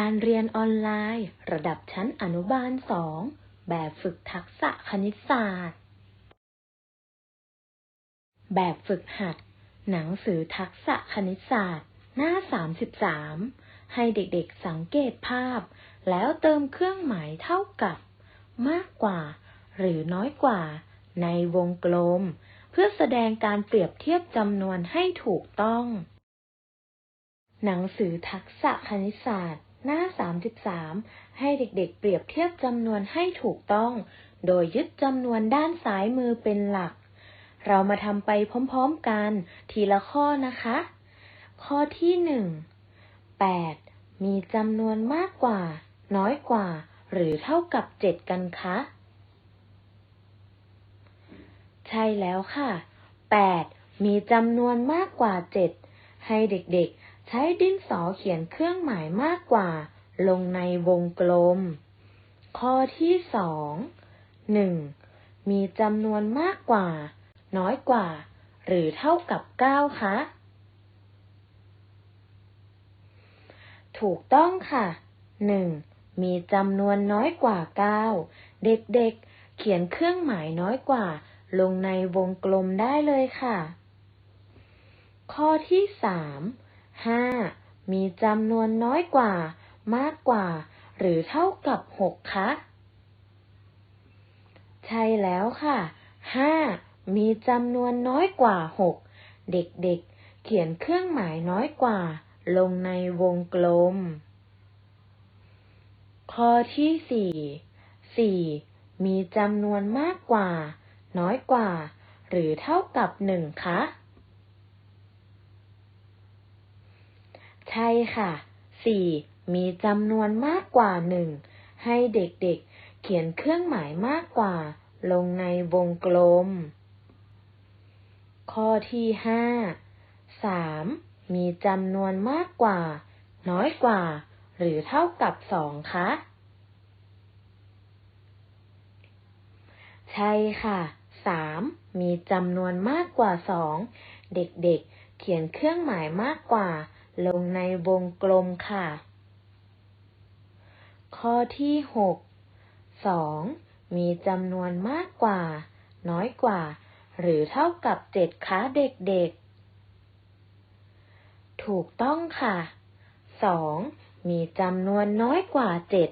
การเรียนออนไลน์ ระดับชั้นอนุบาล 2 แบบฝึกทักษะคณิตศาสตร์ แบบฝึกหัด หนังสือทักษะคณิตศาสตร์ หน้า 33 ให้เด็กๆสังเกตภาพ แล้วเติมเครื่องหมายเท่ากับ มากกว่า หรือน้อยกว่า ในวงกลม เพื่อแสดงการเปรียบเทียบจำนวนให้ถูกต้องหนังสือทักษะคณิตศาสตร์ หน้า 33 ให้เด็กๆ เปรียบเทียบจำนวนให้ถูกต้อง โดยยึดจำนวนด้านซ้ายมือเป็นหลัก เรามาทำไปพร้อมๆกัน ทีละข้อนะคะ ข้อที่ 1 8 มีจำนวนมากกว่า น้อยกว่า หรือเท่ากับ 7 กันคะ ใช่แล้วค่ะ 8 มีจำนวนมากกว่า 7 ให้เด็กๆ ใช้ดินสอเขียนเครื่องหมายมากกว่า ลงในวงกลม ข้อที่สองหนึ่งมีจำนวนมากกว่า น้อยกว่า หรือเท่ากับ9คะ ถูกต้องค่ะ 1. มีจำนวนน้อยกว่า9เด็กๆ เขียนเครื่องหมายน้อยกว่า ลงในวงกลมได้เลยค่ะ ข้อที่3 5. มีจำนวนน้อยกว่า มากกว่า หรือเท่ากับ 6 คะ ใช่แล้วค่ะ 5 มีจำนวนน้อยกว่า 6 เด็กๆ เขียนเครื่องหมายน้อยกว่า ลงในวงกลม ข้อที่ 4 4 มีจำนวนมากกว่า น้อยกว่า หรือเท่ากับ 1 คะ ใช่ค่ะ 4 มีจำนวนมากกว่า1ให้เด็กๆ เขียนเครื่องหมายมากกว่า ลงในวงกลม ข้อที่ 5 3 มีจำนวนมากกว่า น้อยกว่า หรือเท่ากับ2คะ ใช่ค่ะ 3 มีจำนวนมากกว่า2เด็กๆ เขียนเครื่องหมายมากกว่า ลงในวงกลมค่ะ ข้อที่6 2มีจำนวนมากกว่า น้อยกว่า หรือเท่ากับ7คะเด็กๆ ถูกต้องค่ะ2มีจำนวนน้อยกว่า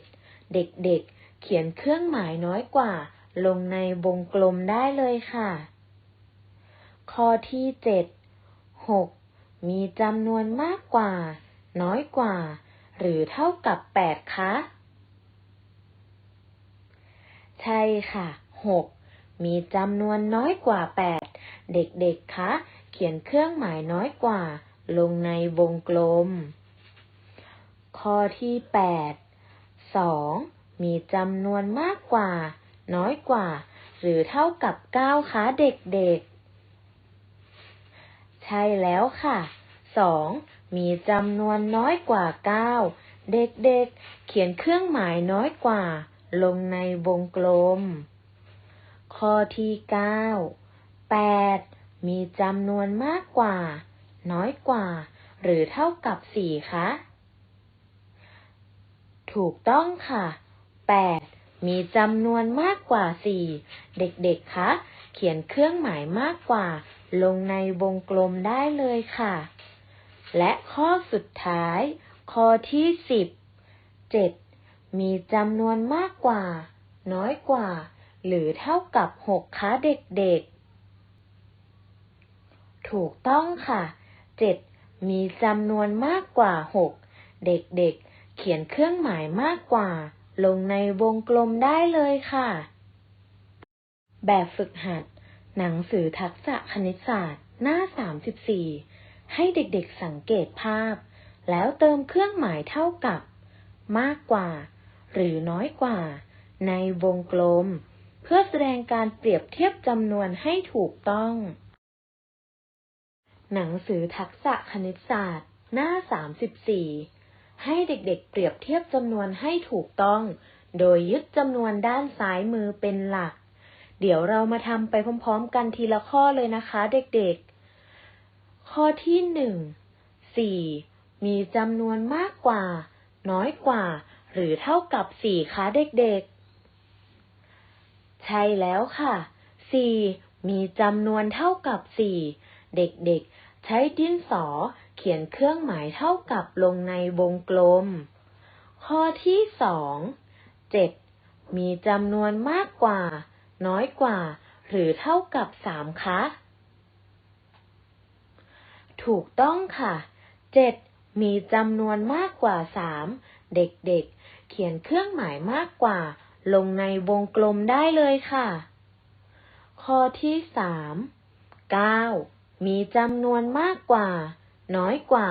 7เด็กๆ เขียนเครื่องหมายน้อยกว่า ลงในวงกลมได้เลยค่ะ ข้อที่7 6 มีจำนวนมากกว่า น้อยกว่า หรือเท่ากับ 8 คะ ใช่ค่ะ 6 มีจำนวนน้อยกว่า 8 เด็กๆ คะ เขียนเครื่องหมายน้อยกว่า ลงในวงกลม ข้อที่ 8 2 มีจำนวนมากกว่า น้อยกว่า หรือเท่ากับ 9 คะ เด็กๆ ช่แล้วค่ะ 2 มีจำนวนน้อยกว่า 9 เด็กๆเขียนเครื่องหมายน้อยกว่า ลงในวงกลม ข้อที่ 9 8 มีจำนวนมากกว่า น้อยกว่า หรือเท่ากับ 4 คะ ถูกต้องค่ะ 8 มีจำนวนมากกว่า 4 เด็กๆ คะ เขียนเครื่องหมายมากกว่า ลงในวงกลมได้เลยค่ะ และข้อสุดท้าย ข้อที่10 7มีจำนวนมากกว่า น้อยกว่า หรือเท่ากับ6คะเด็กๆ ถูกต้องค่ะ7มีจำนวนมากกว่า6เด็กๆ เขียนเครื่องหมายมากกว่า ลงในวงกลมได้เลยค่ะ แบบฝึกหัด หนังสือทักษะคณิตศาสตร์ หน้า 34 ให้เด็กๆสังเกตภาพ แล้วเติมเครื่องหมายเท่ากับ มากกว่า หรือน้อยกว่า ในวงกลม เพื่อแสดงการเปรียบเทียบจำนวนให้ถูกต้อง หนังสือทักษะคณิตศาสตร์ หน้า 34 ให้เด็กๆเปรียบเทียบจำนวนให้ถูกต้อง โดยยึดจำนวนด้านซ้ายมือเป็นหลัก เดี๋ยวเรามาทำไปพร้อมๆ กันทีละข้อเลยนะคะเด็กๆ ข้อที่1 4มีจำนวนมากกว่า น้อยกว่า หรือเท่ากับสี่คะเด็กๆ ใช่แล้วค่ะสี่มีจำนวนเท่ากับสี่เด็กๆ ใช้ดินสอเขียนเครื่องหมายเท่ากับลงในวงกลม ข้อที่สองเจ็ดมีจำนวนมากกว่า น้อยกว่า หรือเท่ากับสามคะ ถูกต้องค่ะเจ็ดมีจำนวนมากกว่าสามเด็กๆ เขียนเครื่องหมายมากกว่า ลงในวงกลมได้เลยค่ะ ข้อที่สามเก้ามีจำนวนมากกว่า น้อยกว่า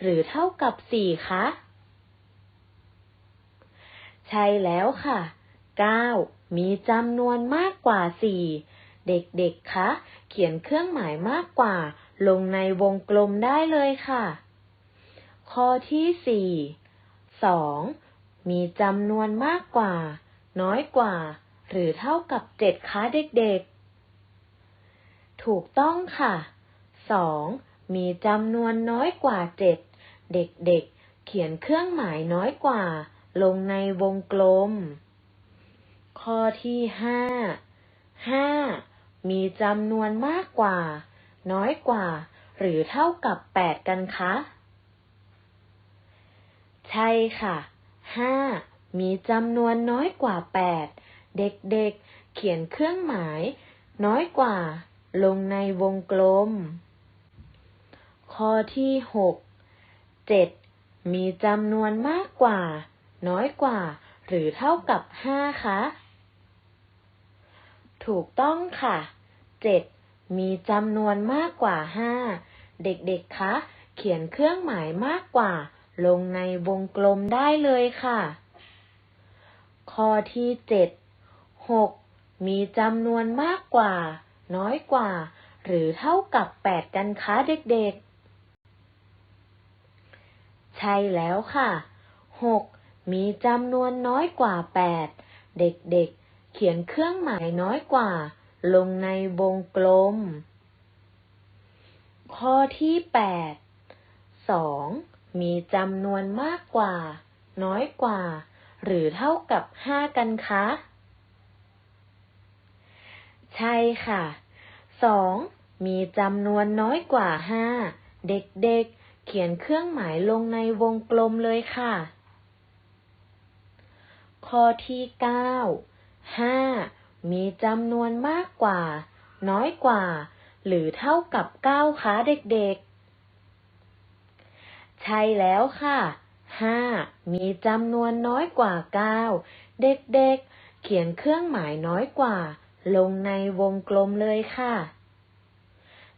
หรือเท่ากับสี่คะ ใช่แล้วค่ะ9 มีจำนวนมากกว่า4เด็กๆ คะ เขียนเครื่องหมายมากกว่า ลงในวงกลมได้เลยค่ะ ข้อที่4 2มีจำนวนมากกว่า น้อยกว่า หรือเท่ากับ7คะเด็กๆ ถูกต้องค่ะ2มีจำนวนน้อยกว่า7เด็กๆเขียนเครื่องหมายน้อยกว่า ลงในวงกลม ข้อที่ห้าห้ามีจำนวนมากกว่า น้อยกว่า หรือเท่ากับแปดกันคะ ใช่ค่ะห้ามีจำนวนน้อยกว่าแปดเด็กๆ เขียนเครื่องหมาย น้อยกว่า ลงในวงกลม ข้อที่หกเจ็ดมีจำนวนมากกว่า น้อยกว่า หรือเท่ากับห้าคะ ถูกต้องค่ะเจ็ดมีจำนวนมากกว่าห้าเด็กๆ คะ เขียนเครื่องหมายมากกว่า ลงในวงกลมได้เลยค่ะ ข้อที่เจ็ดหกมีจำนวนมากกว่า น้อยกว่า หรือเท่ากับแปดกันคะเด็กๆ ใช่แล้วค่ะหกมีจำนวนน้อยกว่าแปดเด็กๆ เขียนเครื่องหมายน้อยกว่า ลงในวงกลม ข้อที่แปดสองมีจำนวนมากกว่า น้อยกว่า หรือเท่ากับห้ากันคะ ใช่ค่ะสองมีจำนวนน้อยกว่าห้าเด็กๆ เขียนเครื่องหมายลงในวงกลมเลยค่ะ ข้อที่เก้า ห้ามีจำนวนมากกว่า น้อยกว่า หรือเท่ากับเก้าคะเด็กๆ ใช่แล้วค่ะห้ามีจำนวนน้อยกว่าเก้าเด็กๆ เขียนเครื่องหมายน้อยกว่า ลงในวงกลมเลยค่ะ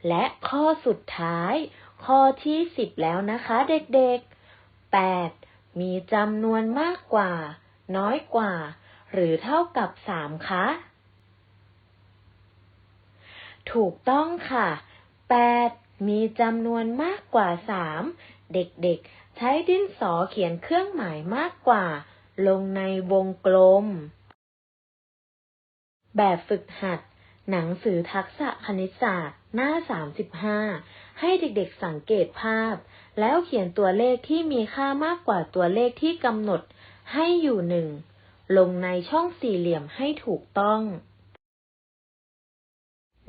และข้อสุดท้าย ข้อที่สิบแล้วนะคะเด็กๆแปดมีจำนวนมากกว่า น้อยกว่า หรือเท่ากับสามคะ ถูกต้องค่ะแปดมีจำนวนมากกว่าสามเด็กๆ ใช้ดินสอเขียนเครื่องหมายมากกว่า ลงในวงกลม แบบฝึกหัด หนังสือทักษะคณิตศาสตร์ หน้า 35 ให้เด็กๆสังเกตภาพ แล้วเขียนตัวเลขที่มีค่ามากกว่าตัวเลขที่กำหนดให้อยู่หนึ่ง ลงในช่องสี่เหลี่ยมให้ถูกต้อง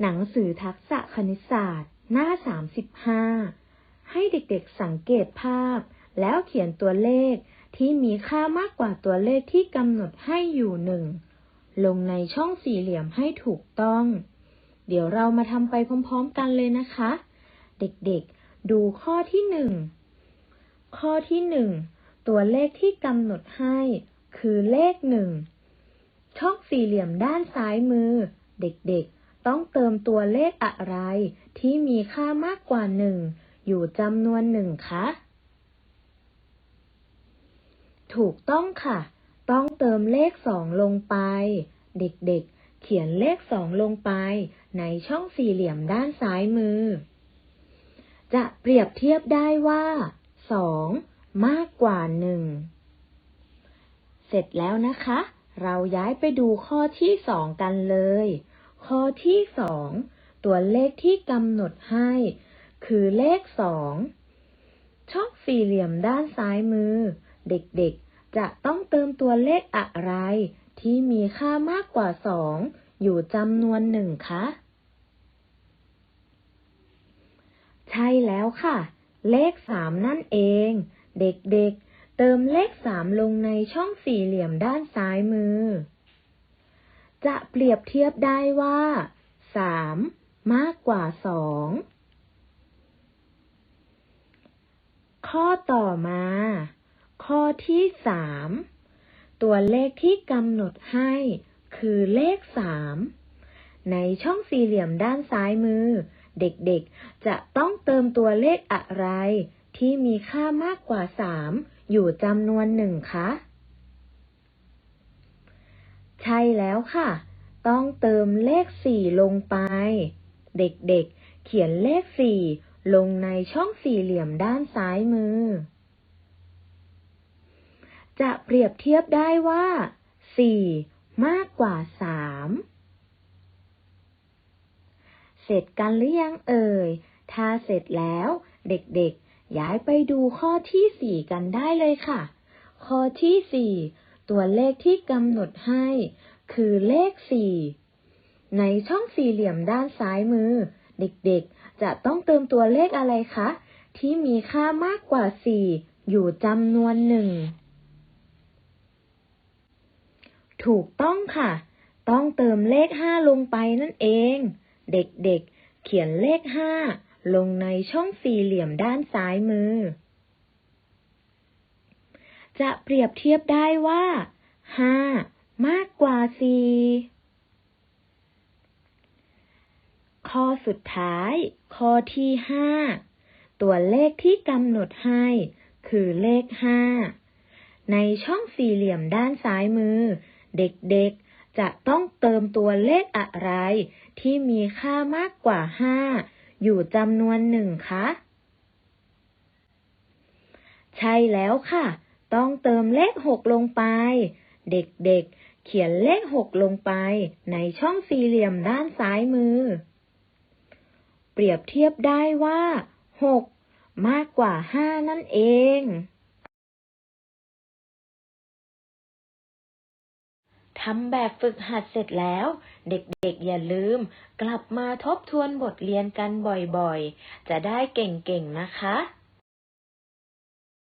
หนังสือทักษะคณิตศาสตร์ หน้า 35 ให้เด็กๆสังเกตภาพ แล้วเขียนตัวเลขที่มีค่ามากกว่าตัวเลขที่กำหนดให้อยู่หนึ่ง ลงในช่องสี่เหลี่ยมให้ถูกต้อง เดี๋ยวเรามาทำไปพร้อมๆกันเลยนะคะ เด็กๆ ดูข้อที่หนึ่งข้อที่หนึ่งตัวเลขที่กำหนดให้ คือเลขหนึ่ง ช่องสี่เหลี่ยมด้านซ้ายมือ เด็กๆ ต้องเติมตัวเลขอะไรที่มีค่ามากกว่าหนึ่งอยู่จำนวนหนึ่งคะ ถูกต้องค่ะ ต้องเติมเลขสองลงไป เด็กๆ เขียนเลขสองลงไป ในช่องสี่เหลี่ยมด้านซ้ายมือ จะเปรียบเทียบได้ว่าสองมากกว่าหนึ่ง เสร็จแล้วนะคะ เราย้ายไปดูข้อที่สองกันเลย ข้อที่สองตัวเลขที่กำหนดให้ คือเลขสองช่องสี่เหลี่ยมด้านซ้ายมือ เด็กๆ จะต้องเติมตัวเลขอะไร ที่มีค่ามากกว่าสองอยู่จำนวนหนึ่งคะ ใช่แล้วค่ะ เลขสามนั่นเอง เด็กๆ เติมเลขสามลงในช่องสี่เหลี่ยมด้านซ้ายมือ จะเปรียบเทียบได้ว่าสามมากกว่าสองข้อต่อมา ข้อที่สามตัวเลขที่กำหนดให้คือเลขสามในช่องสี่เหลี่ยมด้านซ้ายมือ เด็กๆ จะต้องเติมตัวเลขอะไร ที่มีค่ามากกว่าสาม อยู่จำนวนหนึ่งคะ ใช่แล้วค่ะ ต้องเติมเลขสี่ลงไป เด็กๆ เขียนเลขสี่ลงในช่องสี่เหลี่ยมด้านซ้ายมือ จะเปรียบเทียบได้ว่าสี่มากกว่าสามเสร็จกันหรือยังเอ่ย ถ้าเสร็จแล้วเด็กๆ ย้ายไปดูข้อที่สี่กันได้เลยค่ะ ข้อที่สี่ตัวเลขที่กำหนดให้ คือเลขสี่ในช่องสี่เหลี่ยมด้านซ้ายมือ เด็กๆ จะต้องเติมตัวเลขอะไรคะ ที่มีค่ามากกว่าสี่อยู่จำนวนหนึ่ง ถูกต้องค่ะ ต้องเติมเลขห้าลงไปนั่นเอง เด็กๆ เขียนเลขห้า ลงในช่องสี่เหลี่ยมด้านซ้ายมือ จะเปรียบเทียบได้ว่าห้ามากกว่าสี่ข้อสุดท้าย ข้อที่ห้าตัวเลขที่กำหนดให้ คือเลขห้าในช่องสี่เหลี่ยมด้านซ้ายมือ เด็กๆจะต้องเติมตัวเลขอะไรที่มีค่ามากกว่าห้า อยู่จำนวนหนึ่งคะ ใช่แล้วค่ะ ต้องเติมเลขหกลงไป เด็กๆ เขียนเลขหกลงไป ในช่องสี่เหลี่ยมด้านซ้ายมือ เปรียบเทียบได้ว่าหกมากกว่าห้านั่นเองำแบบฝึกหัดเสร็จแล้ว เด็กๆอย่าลืม กลับมาทบทวนบทเรียนกันบ่อยๆ จะได้เก่งๆนะคะ